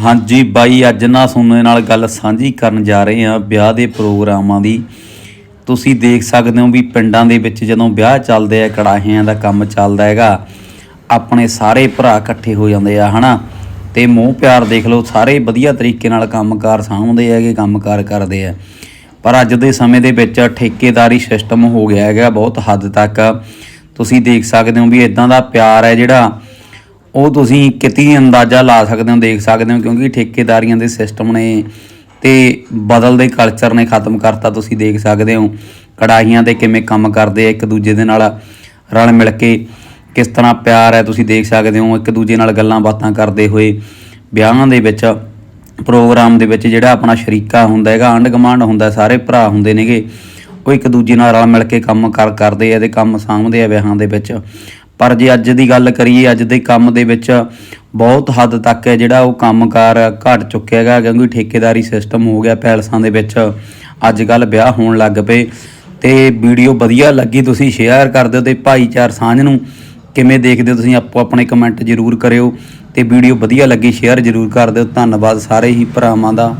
ਹਾਂਜੀ ਬਾਈ, ਅੱਜ ਨਾ ਤੁਹਾਡੇ ਨਾਲ ਗੱਲ ਸਾਂਝੀ ਕਰਨ ਜਾ ਰਹੇ ਹਾਂ ਵਿਆਹ ਦੇ ਪ੍ਰੋਗਰਾਮਾਂ ਦੀ। ਤੁਸੀਂ ਦੇਖ ਸਕਦੇ ਹੋ ਵੀ ਪਿੰਡਾਂ ਦੇ ਵਿੱਚ ਜਦੋਂ ਵਿਆਹ ਚੱਲਦੇ ਆ, ਕੜਾਹਿਆਂ ਦਾ ਕੰਮ ਚੱਲਦਾ ਹੈਗਾ, ਆਪਣੇ ਸਾਰੇ ਭਰਾ ਇਕੱਠੇ ਹੋ ਜਾਂਦੇ ਆ, ਹਨਾ? ਤੇ ਮੋਹ ਪਿਆਰ ਦੇਖ ਲਓ, ਸਾਰੇ ਵਧੀਆ ਤਰੀਕੇ ਨਾਲ ਕੰਮਕਾਰ ਸਾਂਭਦੇ ਹੈਗੇ, ਕੰਮਕਾਰ ਕਰਦੇ ਆ। ਪਰ ਅੱਜ ਦੇ ਸਮੇਂ ਦੇ ਵਿੱਚ ਠੇਕੇਦਾਰੀ ਸਿਸਟਮ ਹੋ ਗਿਆ ਹੈਗਾ ਬਹੁਤ ਹੱਦ ਤੱਕ। ਤੁਸੀਂ ਦੇਖ ਸਕਦੇ ਹੋ ਵੀ ਇਦਾਂ ਦਾ ਪਿਆਰ ਹੈ ਜਿਹੜਾ ਉਹ ਤੁਸੀਂ ਕਿਤੇ ਅੰਦਾਜ਼ਾ ਲਾ ਸਕਦੇ ਹੋ, ਦੇਖ ਸਕਦੇ ਹੋ, ਕਿਉਂਕਿ ਠੇਕੇਦਾਰੀਆਂ ਦੇ ਸਿਸਟਮ ਨੇ ਤੇ ਬਦਲਦੇ ਕਲਚਰ ਨੇ ਖਤਮ ਕਰਤਾ, ਤੁਸੀਂ ਦੇਖ ਸਕਦੇ ਹੋ, ਕੜਾਹੀਆਂ ਤੇ ਕਿਵੇਂ ਕੰਮ ਕਰਦੇ ਆ, ਇੱਕ ਦੂਜੇ ਦੇ ਨਾਲ ਰਲ ਮਿਲ ਕੇ ਕਿਸ ਤਰ੍ਹਾਂ ਪਿਆਰ ਹੈ, ਤੁਸੀਂ ਦੇਖ ਸਕਦੇ ਹੋ, ਇੱਕ ਦੂਜੇ ਨਾਲ ਗੱਲਾਂ ਬਾਤਾਂ ਕਰਦੇ ਹੋਏ, ਵਿਆਹਾਂ ਦੇ ਵਿੱਚ ਪ੍ਰੋਗਰਾਮ ਦੇ ਵਿੱਚ ਜਿਹੜਾ ਆਪਣਾ ਸ਼ਰੀਕਾ ਹੁੰਦਾ ਹੈਗਾ ਆਂਢ ਗੁਆਂਢ ਹੁੰਦਾ, ਸਾਰੇ ਭਰਾ ਹੁੰਦੇ ਨੇਗੇ, ਉਹ ਇੱਕ ਦੂਜੇ ਨਾਲ ਰਲ ਮਿਲ ਕੇ ਕੰਮ ਕਰ, ਕਰਦੇ ਆ ਤੇ ਕੰਮ ਸਾਂਭਦੇ ਆ ਵਿਆਹਾਂ ਦੇ ਵਿੱਚ। ਪਰ ਜੇ ਅੱਜ ਦੀ ਗੱਲ ਕਰੀਏ, ਅੱਜ ਦੇ ਕੰਮ ਦੇ ਵਿੱਚ ਬਹੁਤ ਹੱਦ ਤੱਕ ਹੈ ਜਿਹੜਾ ਉਹ ਕੰਮਕਾਰ ਘਟ ਚੁੱਕਿਆ ਹੈਗਾ, ਕਿਉਂਕਿ ਠੇਕੇਦਾਰੀ ਸਿਸਟਮ ਹੋ ਗਿਆ ਪੈਲਸਾਂ ਦੇ ਵਿੱਚ। ਅੱਜ ਕੱਲ ਵਿਆਹ ਹੋਣ ਲੱਗ ਪਏ ਤੇ ਵੀਡੀਓ ਵਧੀਆ ਲੱਗੀ, ਤੁਸੀਂ ਸ਼ੇਅਰ ਕਰ ਦਿਓ ਤੇ ਭਾਈਚਾਰ ਸਾਂਝ ਨੂੰ ਕਿਵੇਂ ਦੇਖਦੇ ਹੋ ਤੁਸੀਂ, ਆਪੋ ਆਪਣੇ ਕਮੈਂਟ ਜ਼ਰੂਰ ਕਰਿਓ ਤੇ ਵੀਡੀਓ ਵਧੀਆ ਲੱਗੀ ਸ਼ੇਅਰ ਜ਼ਰੂਰ ਕਰ ਦਿਓ। ਧੰਨਵਾਦ ਸਾਰੇ ਹੀ ਭਰਾਵਾਂ ਦਾ।